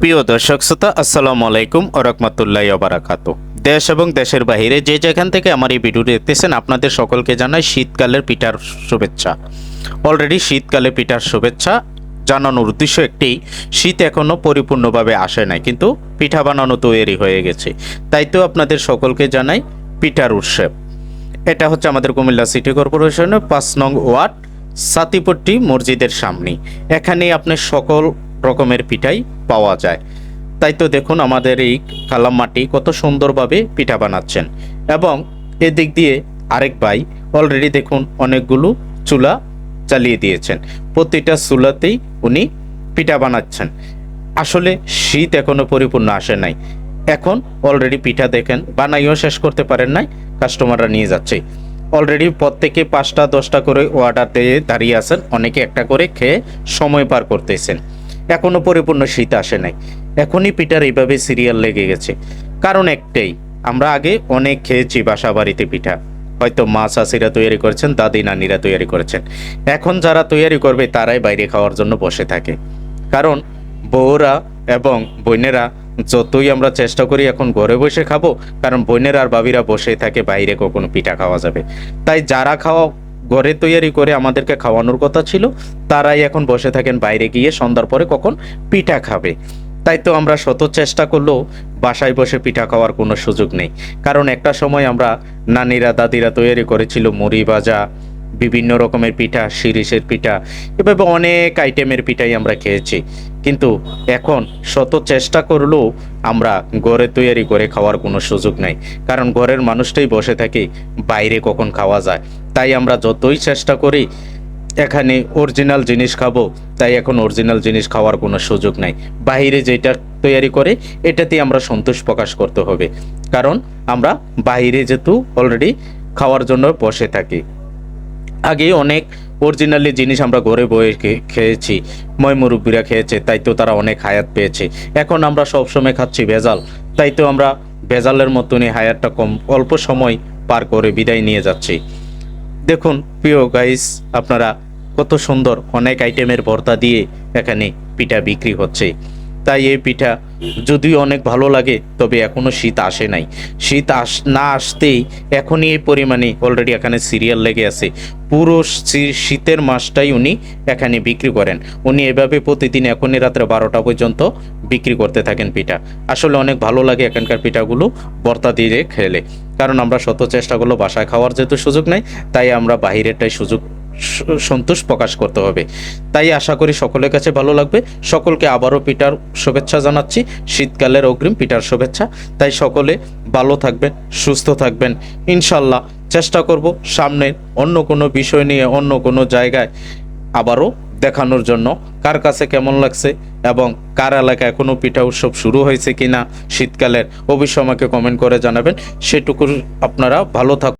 প্রিয় দর্শক শ্রোতা, আসসালামু আলাইকুম ও রহমতুল্লাহ বারাকাতু দেশ এবং দেশের বাইরে যে যেখান থেকে আমার এই ভিডিও দেখতেছেন, আপনাদের সকলকে জানাই শীতকালের পিঠার শুভেচ্ছা। অলরেডি শীতকালে পিঠার শুভেচ্ছা জানানোর উদ্দেশ্য একটি, শীত এখনও পরিপূর্ণভাবে আসে নাই, কিন্তু পিঠা বানানো তৈরি হয়ে গেছে। তাই তো আপনাদের সকলকে জানাই পিঠার উৎসব। এটা হচ্ছে আমাদের কুমিল্লা সিটি কর্পোরেশনের পাঁচ নং ওয়ার্ড, সাতিপট্টি মসজিদের সামনে। এখানে আপনার সকল রকমের পিঠাই পাওয়া যায়। তাই তো দেখুন আমাদের এই কালামাটি কত সুন্দরভাবে পিঠা বানাচ্ছেন। এবং এদিক দিয়ে আরেক ভাই অলরেডি দেখুন অনেকগুলো চুলা চালিয়ে দিয়েছেন। প্রতিটা চুলাতেই উনি পিঠা বানাচ্ছেন। আসলে শীত এখনও পরিপূর্ণ আসে নাই। এখন অলরেডি পিঠা দেখেন, বানাইও শেষ করতে পারেন নাই কাস্টমাররা নিয়ে যাচ্ছে। অলরেডি প্রত্যেকে পাঁচটা দশটা করে অর্ডার দিয়ে দাঁড়িয়ে আছেন, অনেকে একটা করে খেয়ে সময় পার করতেছেন। এখনও পরিপূর্ণ শীত আসে নাই। এখনই পিঠার এইভাবে সিরিয়াল লেগে গেছে। কারণ একটাই, আমরা আগে অনেক খেয়েছি বাসা বাড়িতে পিঠা। হয়তো মা চাষিরা তৈরি করেছেন, দাদি নানিরা তৈরি করেছেন। এখন যারা তৈরি করবে, তারাই বাইরে খাওয়ার জন্য বসে থাকে। কারণ বউরা এবং বোনেরা যতই আমরা চেষ্টা করি এখন ঘরে বসে খাব, কারণ বোনেরা আর বাবিরা বসে থাকে, বাইরে কখনো পিঠা খাওয়া যাবে। তাই যারা খাওয়া ঘরে তৈরি করে আমাদেরকে খাওয়ানোর কথা ছিল। তারাই এখন বসে থাকেন বাইরে গিয়ে, সন্ধ্যার পরে কখন পিঠা খাবে। তাই তো আমরা শত চেষ্টা করলেও বাসায় বসে পিঠা খাওয়ার কোনো সুযোগ নেই। কারণ একটা সময় আমরা নানিরা, দাদিরা তৈরি করেছিল মুড়ি ভাজা, বিভিন্ন রকমের পিঠা, শিরিষের পিঠা, এভাবে অনেক আইটেমের পিঠাই আমরা খেয়েছি। কিন্তু এখন শত চেষ্টা করলেও আমরা ঘরে তৈরি করে খাওয়ার কোনো সুযোগ নেই। কারণ ঘরের মানুষটাই বসে থাকে, বাইরে কখন খাওয়া যায়। তাই আমরা যতই চেষ্টা করি, এখানে অরিজিনাল জিনিস খাব। তাই এখন অরিজিনাল জিনিস খাওয়ার কোনো সুযোগ নাই। বাইরে যেটা তৈরি করে, এটাতেই আমরা সন্তোষ প্রকাশ করতে হবে। কারণ আমরা বাইরে যেহেতু অলরেডি খাওয়ার জন্য বসে থাকি। আগে অনেক অরিজিনালি জিনিস আমরা ঘরে বয়ে খেয়েছি। ময় মুরব্বীরা খেয়েছে, তাই তো তারা অনেক হায়াত পেয়েছে। এখন আমরা সবসময় খাচ্ছি ভেজাল। তাই তো আমরা ভেজালের মতনই হায়াতটা কম, অল্প সময় পার করে বিদায় নিয়ে যাচ্ছি। দেখুন প্রিয় গাইস আপনারা কত সুন্দর অনেক আইটেমের ভর্তা দিয়ে এখানে পিঠা বিক্রি হচ্ছে। তাই এই পিঠা যদিও অনেক ভালো লাগে, তবে এখনও শীত আসে নাই। শীত আস, না আসতেই এখনই এই পরিমাণে অলরেডি এখানে সিরিয়াল লেগে আছে। পুরো শীতের মাসটাই উনি এখানে বিক্রি করেন। উনি এভাবে প্রতিদিন এখনই রাত্রে বারোটা পর্যন্ত বিক্রি করতে থাকেন পিঠা। আসলে অনেক ভালো লাগে এখানকার পিঠাগুলো বর্তা দিয়ে খেলে। কারণ আমরা শত চেষ্টা করল বাসায় খাওয়ার যেহেতু সুযোগ নেই, তাই আমরা বাহিরেরটাই সুযোগ সন্তোষ প্রকাশ করতে হবে। তাই আশা করি সকলের কাছে ভালো লাগবে। সকলকে আবারও পিঠার শুভেচ্ছা জানাচ্ছি। শীতকালের অগ্রিম পিঠার শুভেচ্ছা। তাই সকলে ভালো থাকবেন, সুস্থ থাকবেন। ইনশাল্লাহ চেষ্টা করব সামনে অন্য কোনো বিষয় নিয়ে অন্য কোনো জায়গায় আবারও দেখানোর জন্য। কার কাছে কেমন লাগছে এবং কার এলাকায় এখনও পিঠা উৎসব শুরু হয়েছে কিনা শীতকালের অবশ্যই আমাকে কমেন্ট করে জানাবেন। সেটুকু আপনারা ভালো থাকুন